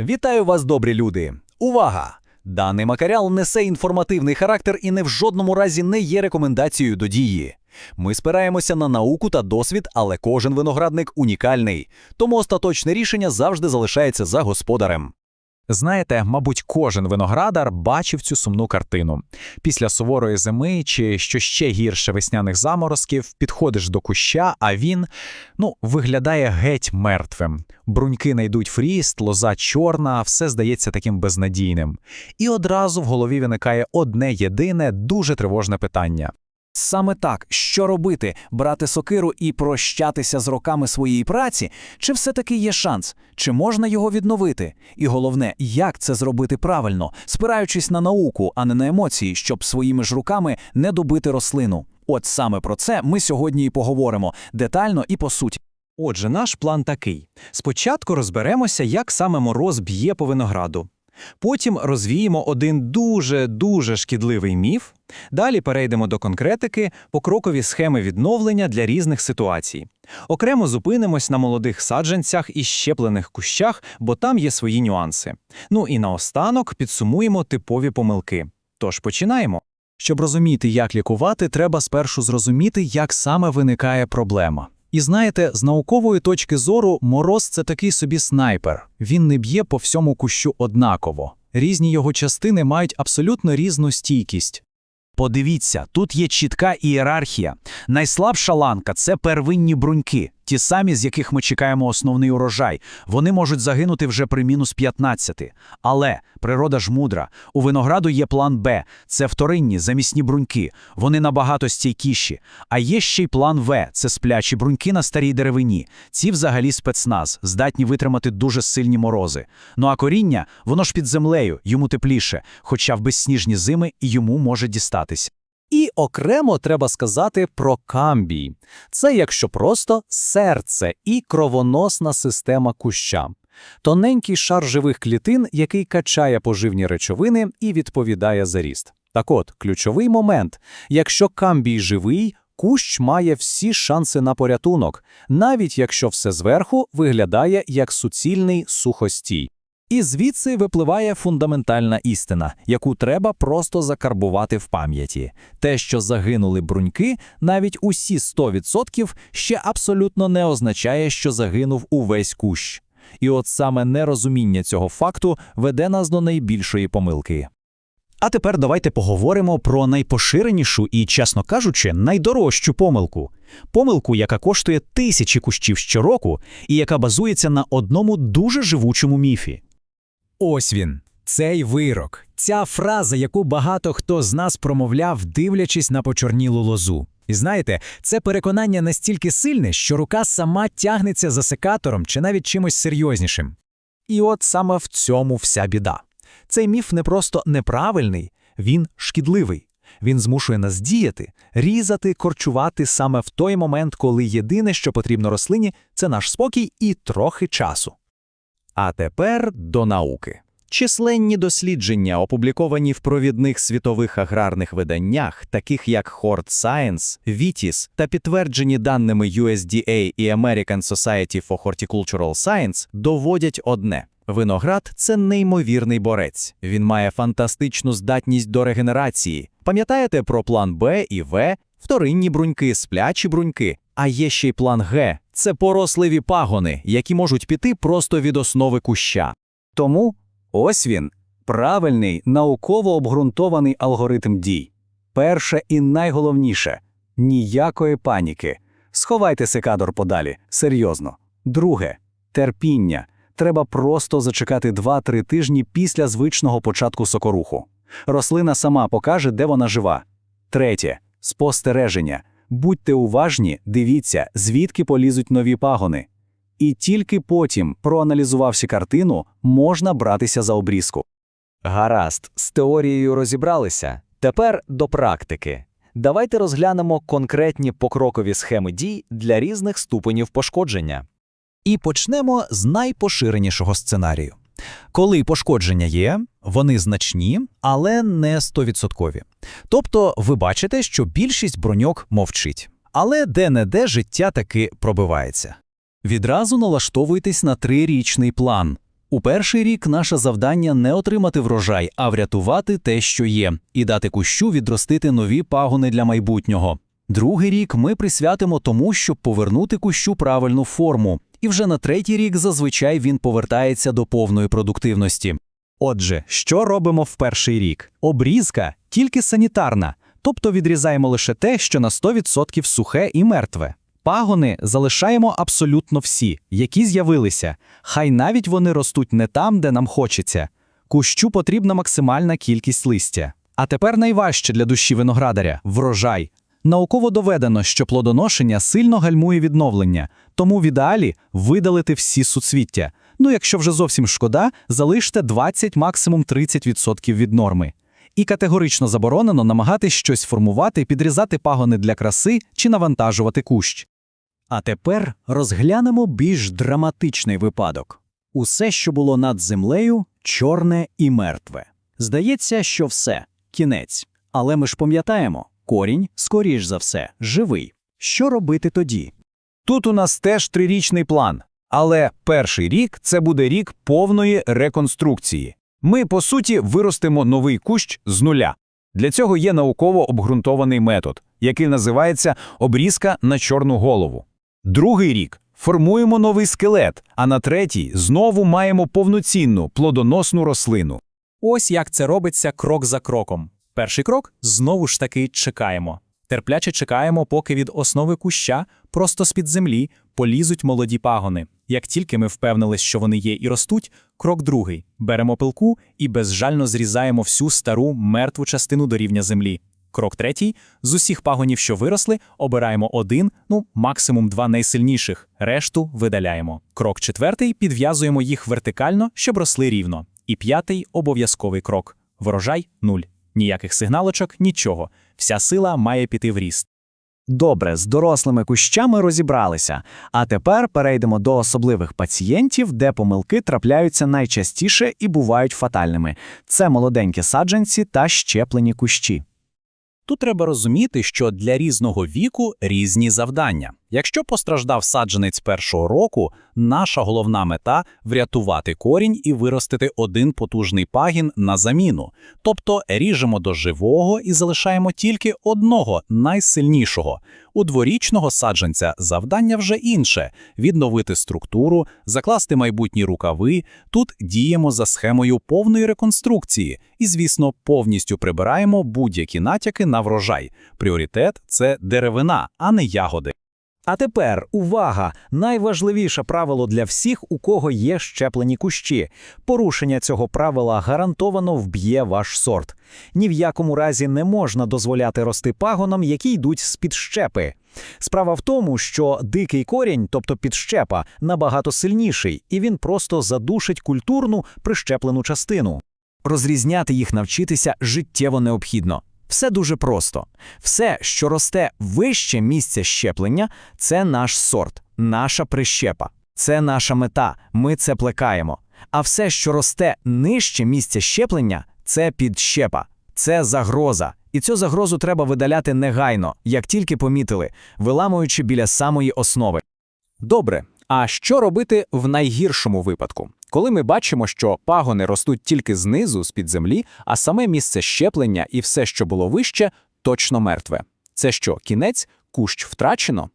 Вітаю вас, добрі люди! Увага! Даний матеріал несе інформативний характер і не в жодному разі не є рекомендацією до дії. Ми спираємося на науку та досвід, але кожен виноградник унікальний, тому остаточне рішення завжди залишається за господарем. Знаєте, мабуть, кожен виноградар бачив цю сумну картину. Після суворої зими чи що ще гірше весняних заморозків підходиш до куща, а він ну, виглядає геть мертвим. Бруньки не йдуть фріст, лоза чорна, все здається таким безнадійним. І одразу в голові виникає одне єдине дуже тривожне питання. Саме так, що робити? Брати сокиру і прощатися з роками своєї праці? Чи все-таки є шанс? Чи можна його відновити? І головне, як це зробити правильно, спираючись на науку, а не на емоції, щоб своїми ж руками не добити рослину? От саме про це ми сьогодні і поговоримо детально і по суті. Отже, наш план такий: спочатку розберемося, як саме мороз б'є по винограду. Потім розвіємо один дуже дуже шкідливий міф. Далі перейдемо до конкретики, покрокові схеми відновлення для різних ситуацій. Окремо зупинимось на молодих саджанцях і щеплених кущах, бо там є свої нюанси. Ну і наостанок підсумуємо типові помилки. Тож починаємо. Щоб розуміти, як лікувати, треба спершу зрозуміти, як саме виникає проблема. І знаєте, з наукової точки зору мороз це такий собі снайпер. Він не б'є по всьому кущу однаково. Різні його частини мають абсолютно різну стійкість. Подивіться, тут є чітка ієрархія. Найслабша ланка це первинні бруньки, ті самі, з яких ми чекаємо основний урожай. Вони можуть загинути вже при мінус 15. Але природа ж мудра. У винограду є план Б це вторинні замісні бруньки. Вони набагато стійкіші. А є ще й план В це сплячі бруньки на старій деревині. Ці взагалі спецназ, здатні витримати дуже сильні морози. Ну а коріння, воно ж під землею, йому тепліше, хоча в безсніжні зими і йому може дістатись. І окремо треба сказати про камбій. Це, якщо просто, серце і кровоносна система куща. Тоненький шар живих клітин, який качає поживні речовини і відповідає за ріст. Так от, ключовий момент. Якщо камбій живий, кущ має всі шанси на порятунок, навіть якщо все зверху виглядає як суцільний сухостій. І звідси випливає фундаментальна істина, яку треба просто закарбувати в пам'яті. Те, що загинули бруньки, навіть усі 100% ще абсолютно не означає, що загинув увесь кущ. І от саме нерозуміння цього факту веде нас до найбільшої помилки. А тепер давайте поговоримо про найпоширенішу і, чесно кажучи, найдорожчу помилку. Помилку, яка коштує тисячі кущів щороку і яка базується на одному дуже живучому міфі. Ось він, цей вирок, ця фраза, яку багато хто з нас промовляв, дивлячись на почорнілу лозу. І знаєте, це переконання настільки сильне, що рука сама тягнеться за секатором чи навіть чимось серйознішим. І от саме в цьому вся біда. Цей міф не просто неправильний, він шкідливий. Він змушує нас діяти, різати, корчувати саме в той момент, коли єдине, що потрібно рослині, це наш спокій і трохи часу. А тепер до науки. Численні дослідження, опубліковані в провідних світових аграрних виданнях, таких як Hort Science, Vitis, та підтверджені даними USDA і American Society for Horticultural Science, доводять одне. Виноград це неймовірний борець. Він має фантастичну здатність до регенерації. Пам'ятаєте про план Б і В, вторинні бруньки, сплячі бруньки. А є ще й план Г це поросливі пагони, які можуть піти просто від основи куща. Тому ось він правильний, науково обґрунтований алгоритм дій. Перше і найголовніше ніякої паніки. Сховайте секадор подалі, серйозно. Друге терпіння. Треба просто зачекати 2-3 тижні після звичного початку сокоруху. Рослина сама покаже, де вона жива. Третє спостереження. Будьте уважні, дивіться, звідки полізуть нові пагони. І тільки потім, проаналізувавши картину, можна братися за обрізку. Гаразд, з теорією розібралися. Тепер до практики. Давайте розглянемо конкретні покрокові схеми дій для різних ступенів пошкодження. І почнемо з найпоширенішого сценарію. Коли пошкодження є, вони значні, але не 100%. Тобто ви бачите, що більшість броньок мовчить. Але де-не-де життя таки пробивається. Відразу налаштовуйтесь на трирічний план. У перший рік наше завдання не отримати врожай, а врятувати те, що є, і дати кущу відростити нові пагони для майбутнього. Другий рік ми присвятимо тому, щоб повернути кущу правильну форму, і вже на третій рік зазвичай він повертається до повної продуктивності. Отже, що робимо в перший рік? Обрізка тільки санітарна, тобто відрізаємо лише те, що на 100% сухе і мертве. Пагони залишаємо абсолютно всі, які з'явилися, хай навіть вони ростуть не там, де нам хочеться. Кущу потрібна максимальна кількість листя. А тепер найважче для душі виноградаря врожай. Науково доведено, що плодоношення сильно гальмує відновлення, тому в ідеалі видалити всі суцвіття. Ну, якщо вже зовсім шкода, залиште 20, максимум 30% від норми. І категорично заборонено намагатись щось формувати, підрізати пагони для краси чи навантажувати кущ. А тепер розглянемо більш драматичний випадок. Усе, що було над землею, чорне і мертве. Здається, що все, кінець. Але ми ж пам'ятаємо, корінь, скоріш за все, живий. Що робити тоді? Тут у нас теж трирічний план. Але перший рік це буде рік повної реконструкції. Ми, по суті, виростимо новий кущ з нуля. Для цього є науково обґрунтований метод, який називається обрізка на чорну голову. Другий рік формуємо новий скелет, а на третій знову маємо повноцінну плодоносну рослину. Ось як це робиться крок за кроком. Перший крок знову ж таки чекаємо. Терпляче чекаємо, поки від основи куща, просто з-під землі, полізуть молоді пагони. Як тільки ми впевнились, що вони є і ростуть, крок другий беремо пилку і безжально зрізаємо всю стару мертву частину до рівня землі. Крок третій з усіх пагонів, що виросли, обираємо один, ну максимум два найсильніших, решту видаляємо. Крок четвертий підв'язуємо їх вертикально, щоб росли рівно. І п'ятий обов'язковий крок врожай нуль. Ніяких сигналочок, нічого. Вся сила має піти в ріст. Добре, з дорослими кущами розібралися. А тепер перейдемо до особливих пацієнтів, де помилки трапляються найчастіше і бувають фатальними. Це молоденькі саджанці та щеплені кущі. Тут треба розуміти, що для різного віку різні завдання. Якщо постраждав саджанець першого року, наша головна мета врятувати корінь і виростити один потужний пагін на заміну. Тобто ріжемо до живого і залишаємо тільки одного найсильнішого. У дворічного саджанця завдання вже інше: відновити структуру, закласти майбутні рукави. Тут діємо за схемою повної реконструкції і, звісно, повністю прибираємо будь-які натяки на врожай. Пріоритет це деревина, а не ягоди. А тепер увага! Найважливіше правило для всіх, у кого є щеплені кущі. Порушення цього правила гарантовано вб'є ваш сорт. Ні в якому разі не можна дозволяти рости пагонам, які йдуть з під щепи. Справа в тому, що дикий корінь, тобто підщепа, набагато сильніший, і він просто задушить культурну прищеплену частину. Розрізняти їх навчитися життєво необхідно. Все дуже просто. Все, що росте вище місця щеплення, це наш сорт, наша прищепа. Це наша мета, ми це плекаємо. А все, що росте нижче місця щеплення, це підщепа, це загроза. І цю загрозу треба видаляти негайно, як тільки помітили, виламуючи біля самої основи. Добре. А що робити в найгіршому випадку? Коли ми бачимо, що пагони ростуть тільки знизу, з-під землі, а саме місце щеплення і все, що було вище, точно мертве. Це що, кінець, кущ втрачено?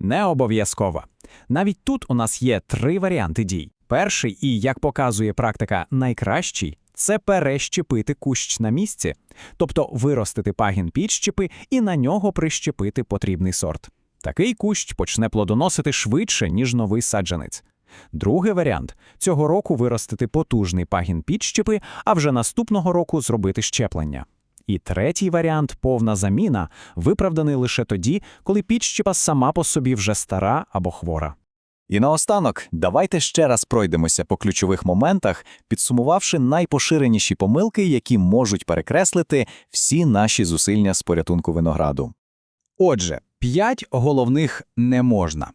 Не обов'язково. Навіть тут у нас є три варіанти дій. Перший і, як показує практика, найкращий це перещепити кущ на місці, тобто виростити пагін підщепи і на нього прищепити потрібний сорт. Такий кущ почне плодоносити швидше, ніж новий саджанець. Другий варіант цього року виростити потужний пагін підщепи, а вже наступного року зробити щеплення. І третій варіант повна заміна, виправданий лише тоді, коли підщепа сама по собі вже стара або хвора. І наостанок, давайте ще раз пройдемося по ключових моментах, підсумувавши найпоширеніші помилки, які можуть перекреслити всі наші зусилля з порятунку винограду. Отже, п'ять головних не можна.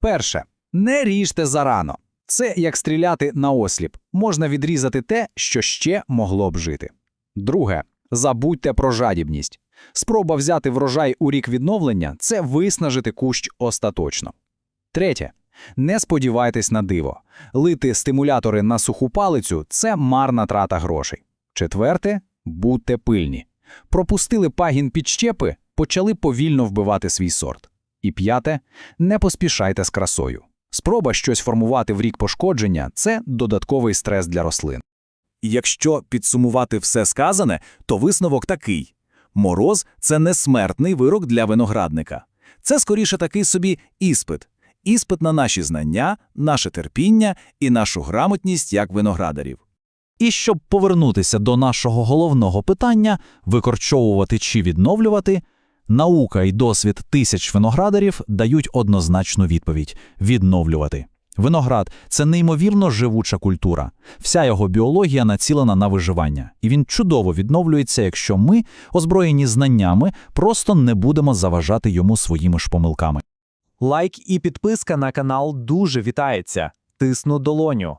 Перше, не ріжте зарано. Це як стріляти на осліп. Можна відрізати те, що ще могло б жити. Друге, забудьте про жадібність. Спроба взяти врожай у рік відновлення – це виснажити кущ остаточно. Третє. Не сподівайтесь на диво. Лити стимулятори на суху палицю – це марна трата грошей. Четверте – будьте пильні. Пропустили пагін під щепи, почали повільно вбивати свій сорт. І п'яте – не поспішайте з красою. Спроба щось формувати в рік пошкодження – це додатковий стрес для рослин. І якщо підсумувати все сказане, то висновок такий. Мороз – це не смертний вирок для виноградника. Це скоріше такий собі іспит. Іспит на наші знання, наше терпіння і нашу грамотність як виноградарів. І щоб повернутися до нашого головного питання – викорчовувати чи відновлювати, наука і досвід тисяч виноградарів дають однозначну відповідь – відновлювати. Виноград – це неймовірно живуча культура. Вся його біологія націлена на виживання. І він чудово відновлюється, якщо ми, озброєні знаннями, просто не будемо заважати йому своїми ж помилками. Лайк і підписка на канал дуже вітається. Тисну долоню.